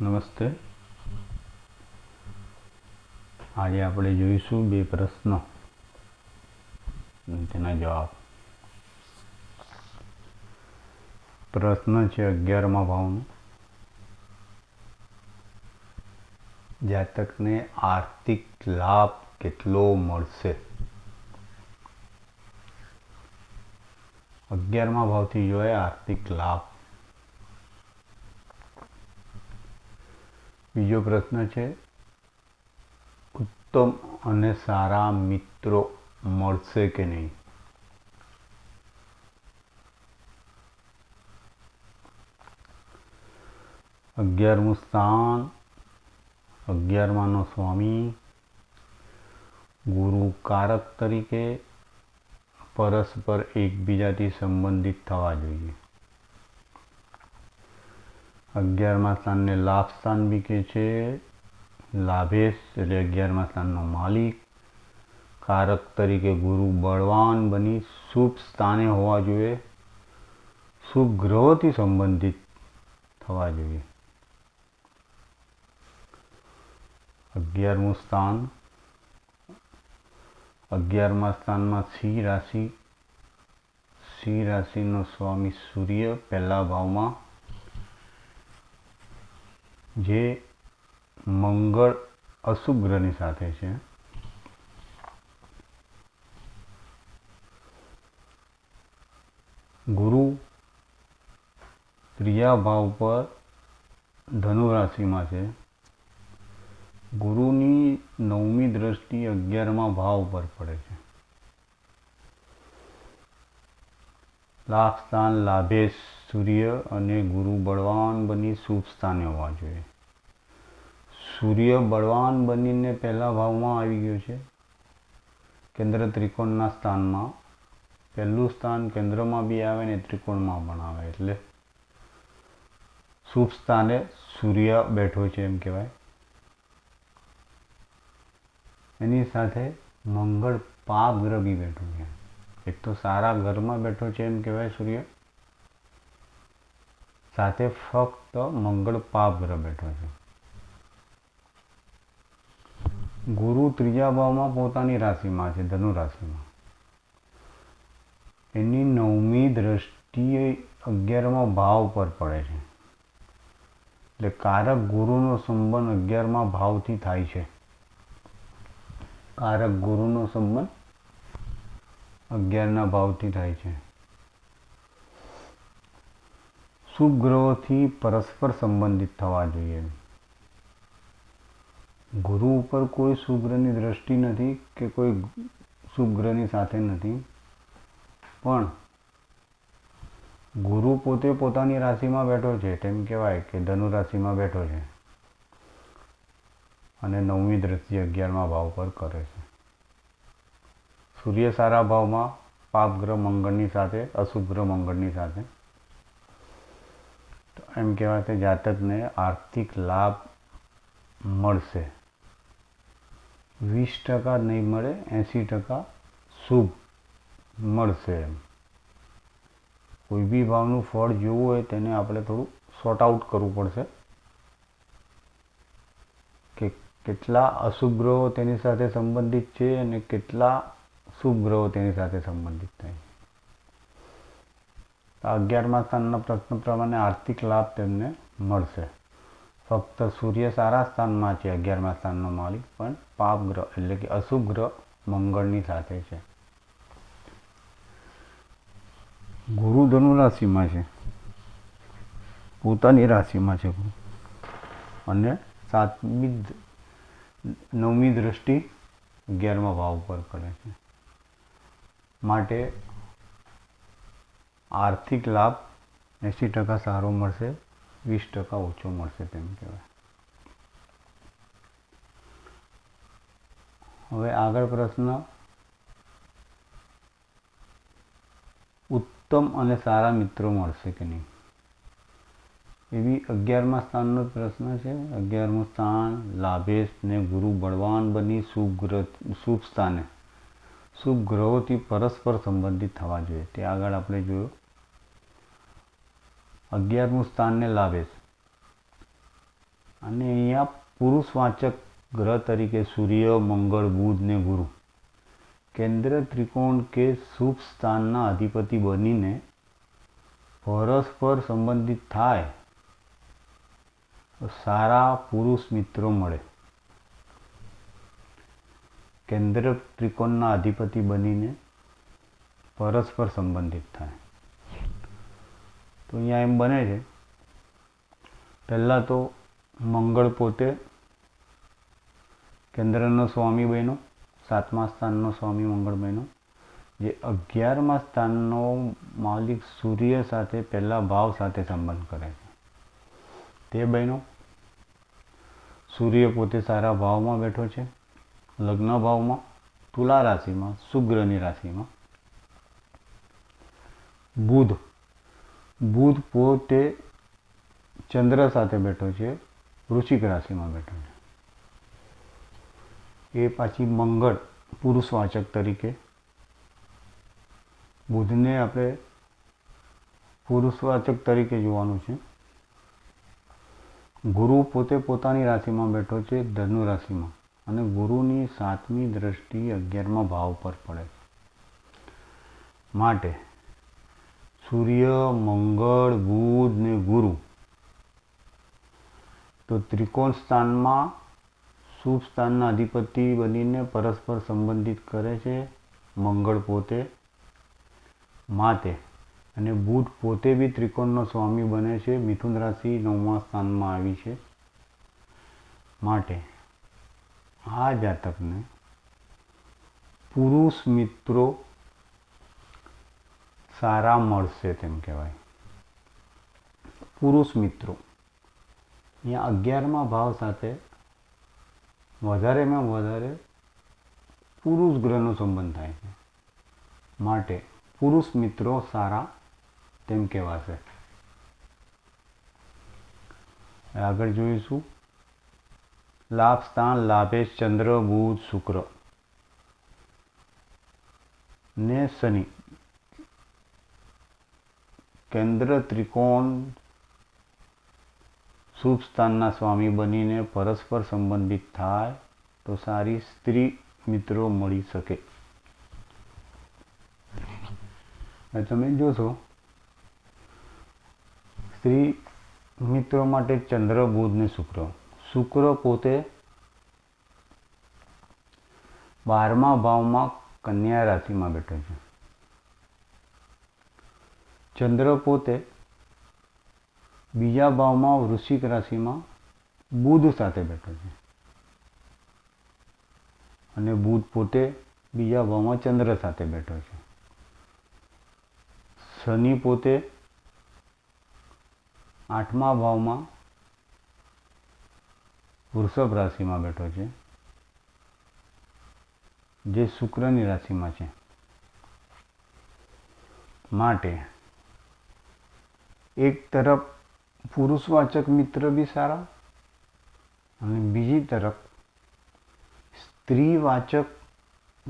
નમસ્તે. આજે આપણે જોઈશું બે પ્રશ્નો. તેના જવાબ. પ્રશ્ન છે અગિયારમા ભાવનો. જાતકને આર્થિક લાભ કેટલો મળશે? અગિયારમા ભાવથી જોઈએ આર્થિક લાભ બીજો પ્રશ્ન છે, ઉત્તમ અને સારા મિત્રો મળશે કે નહીં? અગિયારમું સ્થાન, અગિયારમાનો સ્વામી, ગુરુ કારક તરીકે પરસ્પર એકબીજાથી સંબંધિત થવા જોઈએ. અગિયારમા સ્થાનને લાભ સ્થાન બી કહે છે. લાભેશ એટલે અગિયારમા સ્થાનનો માલિક. કારક તરીકે ગુરુ બળવાન બની શુભ સ્થાને હોવા જોઈએ. શુભ ગ્રહોથી સંબંધિત થવા જોઈએ. અગિયારમું સ્થાન. અગિયારમા સ્થાનમાં સિંહ રાશિ. સિંહ રાશિનો સ્વામી સૂર્ય પહેલા ભાવમાં જે મંગળ અશુભ ગ્રહની સાથે છે. ગુરુ ત્રીજા ભાવ પર ધનુ રાશિમાં છે. ગુરુની નવમી દ્રષ્ટિ અગિયારમા ભાવ પર પડે છે. લાભ સ્થાન લાભેશ સૂર્ય અને ગુરુ બળવાન બની શુભ સ્થાને હોવા જોઈએ. સૂર્ય બળવાન બનીને પહેલા ભાવમાં આવી ગયો છે. કેન્દ્ર ત્રિકોણના સ્થાનમાં પહેલું સ્થાન કેન્દ્રમાં બી આવે ને ત્રિકોણમાં પણ આવે એટલે શુભ સ્થાને સૂર્ય બેઠો છે એમ કહેવાય. એની સાથે મંગળ પાપ ગ્રહ બી બેઠો છે. એક તો સારા ઘરમાં બેઠો છે એમ કહેવાય સૂર્ય. સાથે ફક્ત મંગળ પાપ ગ્રહ બેઠો છે. ગુરુ ત્રીજા ભાવમાં પોતાની રાશિમાં છે, ધનુ રાશિમાં. એની નવમી દ્રષ્ટિએ અગિયારમાં ભાવ પર પડે છે. એટલે કારક ગુરુનો સંબંધ અગિયારમાં ભાવથી થાય છે. કારક ગુરુનો સંબંધ અગિયારના ભાવથી થાય છે. શુભ ગ્રહોથી પરસ્પર સંબંધિત થવા જોઈએ. ગુરુ ઉપર કોઈ શુભ દ્રષ્ટિ નથી કે કોઈ શુભ સાથે નથી. પણ ગુરુ પોતે પોતાની રાશિમાં બેઠો છે, તેમ કહેવાય કે ધનુ રાશિમાં બેઠો છે અને નવમી દ્રષ્ટિ અગિયારમા ભાવ પર કરે છે. સૂર્ય સારા ભાવમાં પાપ ગ્રહ મંગળની સાથે અશુભ ગ્રહ મંગળની સાથે. તો એમ કહેવાય કે જાતકને આર્થિક લાભ મળશે. વીસ ટકા નહીં મળે એંસી ટકા શુભ મળશે એમ. કોઈ બી ભાવનું ફળ જોવું હોય તેને આપણે થોડું સોર્ટ આઉટ કરવું પડશે કે કેટલા અશુભ ગ્રહો તેની સાથે સંબંધિત છે અને કેટલા શુભ ગ્રહો તેની સાથે સંબંધિત થાય. અગિયારમા સ્થાનના પ્રશ્ન પ્રમાણે આર્થિક લાભ તેમને મળશે. ફક્ત સૂર્ય સારા સ્થાનમાં છે અગિયારમા સ્થાનનો માલિક, પણ પાપ ગ્રહ એટલે કે અશુભ ગ્રહ મંગળની સાથે છે. ગુરુ ધનુ રાશિમાં છે. પોતાની રાશિમાં છે અને સાતમી નવમી દ્રષ્ટિ અગિયારમા ભાવ પર કરે છે. માટે આર્થિક લાભ એંસી ટકા સારો મળશે, વીસ ટકા ઓછો મળશે તેમ કહેવાય. હવે આગળ પ્રશ્ન. ઉત્તમ અને સારા મિત્રો મળશે કે નહીં? એવી અગિયારમા સ્થાનનો પ્રશ્ન છે. અગિયારમું સ્થાન, લાભેશ ને ગુરુ બળવાન બની શુભ શુભ સ્થાને. શુભ ગ્રહોથી પરસ્પર સંબંધિત થવા જોઈએ. તે આગળ આપણે જોયું. અગિયારમું સ્થાનને લાભેશ અને અહીંયા પુરુષવાચક ગ્રહ તરીકે સૂર્ય, મંગળ, બુધ ને ગુરુ. કેન્દ્ર ત્રિકોણ કે શુભ સ્થાનના અધિપતિ બનીને પરસ્પર સંબંધિત થાય સારા પુરુષ મિત્રો મળે. કેન્દ્ર ત્રિકોણના અધિપતિ બનીને પરસ્પર સંબંધિત થાય. તો અહીંયા એમ બને છે, પહેલાં તો મંગળ પોતે કેન્દ્રનો સ્વામી બન્યો, સાતમા સ્થાનનો સ્વામી મંગળ બન્યો, જે અગિયારમા સ્થાનનો માલિક સૂર્ય સાથે પહેલા ભાવ સાથે સંબંધ કરે છે. તે બહેનો સૂર્ય પોતે સારા ભાવમાં બેઠો છે. લગ્ન ભાવમાં તુલા રાશિમાં શુગ્રની રાશિમાં. બુધ. બુધ પોતે ચંદ્ર સાથે બેઠો છે, વૃશ્ચિક રાશિમાં બેઠો છે. એ પાછી મંગળ, પુરુષવાચક તરીકે. બુધને આપણે પુરુષવાચક તરીકે જોવાનું છે. ગુરુ પોતે પોતાની રાશિમાં બેઠો છે, ધનુ રાશિમાં. અને ગુરુની સાતમી દ્રષ્ટિ અગિયારમાં ભાવ પર પડે. માટે સૂર્ય, મંગળ, બુધ ને ગુરુ. તો ત્રિકોણ સ્થાનમાં શુભ સ્થાનના અધિપતિ બનીને પરસ્પર સંબંધિત કરે છે. મંગળ પોતે માતે અને બુધ પોતે બી ત્રિકોણનો સ્વામી બને છે. મિથુન રાશિ નવમા સ્થાનમાં આવી છે. માટે આ જાતકને પુરુષ મિત્રો સારા મળશે તેમ કહેવાય પુરુષ મિત્રો અહીંયા અગિયારમાં ભાવ સાથે વધારેમાં વધારે પુરુષ ગ્રહનો સંબંધ થાય છે માટે પુરુષ મિત્રો સારા તેમ કહેવાશે આગળ જોઈશું લાભ સ્થાન લાભેશ ચંદ્ર, બુધ, શુક્ર. ને શનિ. કેન્દ્ર ત્રિકોણ શુભ સ્થાનના સ્વામી બનીને પરસ્પર સંબંધિત થાય તો સારી સ્ત્રી મિત્રો મળી શકે. તમે જોશો, સ્ત્રી મિત્રો માટે ચંદ્ર, બુધ ને શુક્ર. શુક્ર પોતે બારમા ભાવમાં કન્યા રાશિમાં બેઠો છે. ચંદ્ર પોતે બીજા ભાવમાં વૃશ્ચિક રાશિમાં બુધ સાથે બેઠો છે. અને બુધ પોતે બીજા ભાવમાં ચંદ્ર સાથે બેઠો છે. શનિ પોતે આઠમા ભાવમાં વૃષભ રાશિમાં બેઠો છે. જે શુક્રની રાશિમાં છે. માટે એક તરફ પુરુષવાચક મિત્ર બી સારા અને બીજી તરફ સ્ત્રીવાચક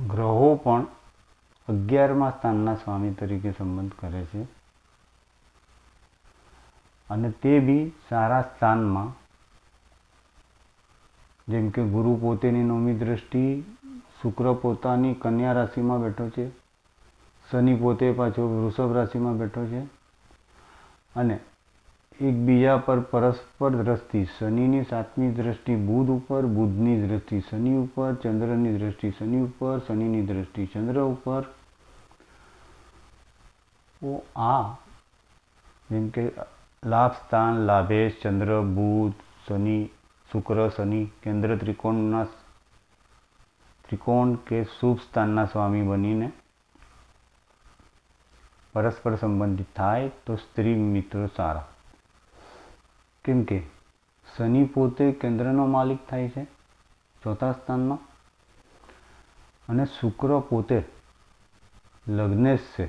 ગ્રહો પણ અગિયારમા સ્થાનના સ્વામી તરીકે સંબંધ કરે છે. અને તે બી સારા સ્થાનમાં જેમ કે ગુરુ પોતેની નવમી દ્રષ્ટિ, શુક્ર પોતાની કન્યા રાશિમાં બેઠો છે, શનિ પોતે પાછો વૃષભ રાશિમાં બેઠો છે અને એકબીજા પર પરસ્પર દ્રષ્ટિ, શનિની સાતમી દ્રષ્ટિ બુધ ઉપર, બુધની દ્રષ્ટિ શનિ ઉપર, ચંદ્રની દ્રષ્ટિ શનિ ઉપર, શનિની દ્રષ્ટિ ચંદ્ર ઉપર. આ જેમ કે લાભ, સ્થાન, લાભેશ, ચંદ્ર, બુધ, શનિ શુક્ર, શનિ, કેન્દ્ર ત્રિકોણના ત્રિકોણ કે શુભ સ્થાનના સ્વામી બનીને પરસ્પર સંબંધિત થાય તો સ્ત્રી મિત્રો સારા. કેમ કે શનિ પોતે કેન્દ્રનો માલિક થાય છે, ચોથા સ્થાનમાં. અને શુક્ર પોતે લગ્નેશ છે,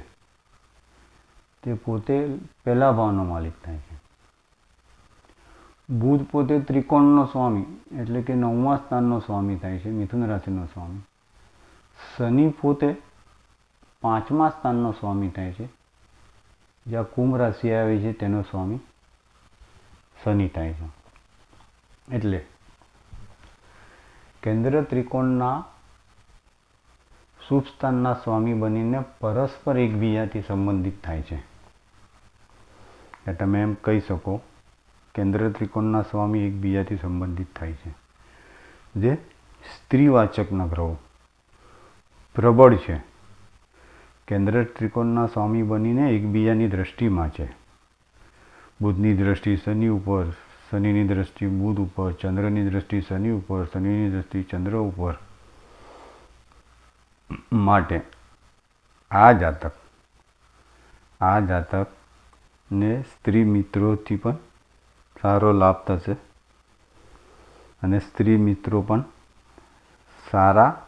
તે પોતે પહેલા ભાવનો માલિક થાય છે. બુધ પોતે ત્રિકોણનો સ્વામી, એટલે કે નવમા સ્થાનનો સ્વામી થાય છે, મિથુન રાશિનો સ્વામી. શનિ પોતે પાંચમા સ્થાનનો સ્વામી થાય છે, જ્યાં કુંભ રાશિ આવે છે તેનો સ્વામી શનિ થાય છે. એટલે કેન્દ્ર ત્રિકોણના શુભ સ્થાનના સ્વામી બનીને પરસ્પર એકબીજાથી સંબંધિત થાય છે. તમે એમ કહી શકો કેન્દ્ર ત્રિકોણના સ્વામી એકબીજાથી સંબંધિત થાય છે. જે સ્ત્રીવાચકના ગ્રહો પ્રબળ છે. કેન્દ્ર ત્રિકોણના સ્વામી બનીને એકબીજાની દ્રષ્ટિમાં છે. બુધની દ્રષ્ટિ શનિ ઉપર, શનિની દ્રષ્ટિ બુધ ઉપર, ચંદ્રની દ્રષ્ટિ શનિ ઉપર, શનિની દ્રષ્ટિ ચંદ્ર ઉપર માટે આ જાતક, આ જાતકને સ્ત્રી મિત્રોથી પણ સારો લાભ થશે. અને સ્ત્રી મિત્રો પણ સારા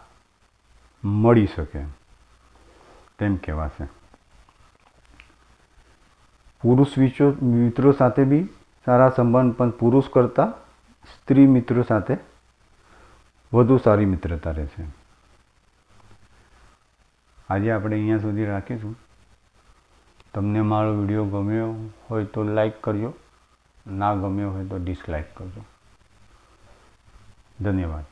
મળી શકે તેમ કહેવાશે. પુરુષ વિચો, મિત્રો સાથે બી સારા સંબંધ, પણ પુરુષ કરતાં સ્ત્રી મિત્રો સાથે વધુ સારી મિત્રતા રહેશે આજે આપણે અહીંયા સુધી રાખીશું. તમને મારો વીડિયો ગમ્યો હોય તો લાઈક કરજો. ના ગમ્યો હોય તો ડિસલાઇક કરજો. ધન્યવાદ.